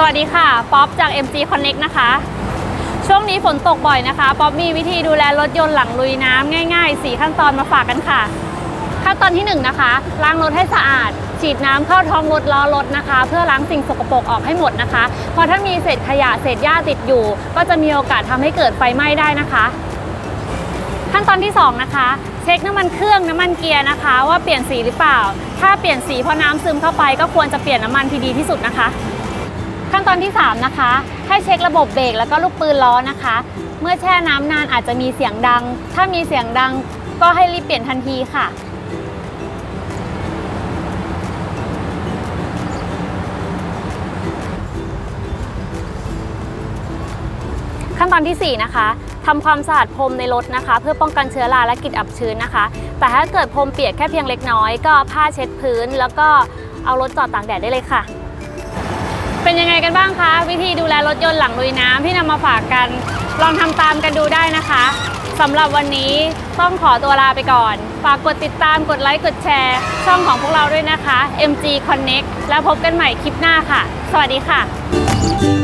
สวัสดีค่ะ ป๊อปจาก MG Connect นะคะ ช่วงนี้ฝนตกบ่อยนะคะ ป๊อปมีวิธีดูแลรถยนต์หลังลุยน้ำง่ายๆ 4 ขั้นตอนมาฝากกันค่ะ ขั้นตอนที่ 1 นะคะ ล้างรถให้สะอาด ฉีดน้ำเข้าท้องรถล้อรถนะคะ เพื่อล้างสิ่งสกปรกออกให้หมดนะคะ เพราะถ้ามีเศษขยะเศษหญ้าติดอยู่ ก็จะมีโอกาสทำให้เกิดไฟไหม้ได้นะคะ ขั้นตอนที่ 2 นะคะ เช็คน้ำมันเครื่องน้ำมันเกียร์นะคะ ว่าเปลี่ยนสีหรือเปล่า ถ้าเปลี่ยนสีเพราะน้ำซึมเข้าไปก็ควรจะเปลี่ยนน้ำมันที่ดีที่สุดนะคะ ขั้นตอนที่ 3 นะคะ ให้เช็คระบบเบรกแล้วก็ลูกปืนล้อนะคะ เมื่อแช่น้ำนานอาจจะมีเสียงดัง ถ้ามีเสียงดังก็ให้รีบเปลี่ยนทันทีค่ะ ขั้นตอนทีสี่ 4 นะคะทำความสะอาดพรมในรถนะคะ เพื่อป้องกันเชื้อราและกลิ่นอับชื้นนะคะ แต่ถ้าเกิดพรมเปียกแค่เพียงเล็กน้อย ก็ผ้าเช็ดพื้น แล้วก็เอารถจอดตากแดดได้เลยค่ะ เป็นยังไงกันบ้างคะ วิธีดูแลรถยนต์หลังลุยน้ำที่นำมาฝากกัน ลองทำตามกันดูได้นะคะสำหรับวันนี้ต้องขอตัวลาไปก่อน ฝากกดติดตามกดไลค์กดแชร์ ช่องของพวกเราด้วยนะคะ MG Connect แล้วพบกันใหม่คลิปหน้าค่ะ สวัสดีค่ะ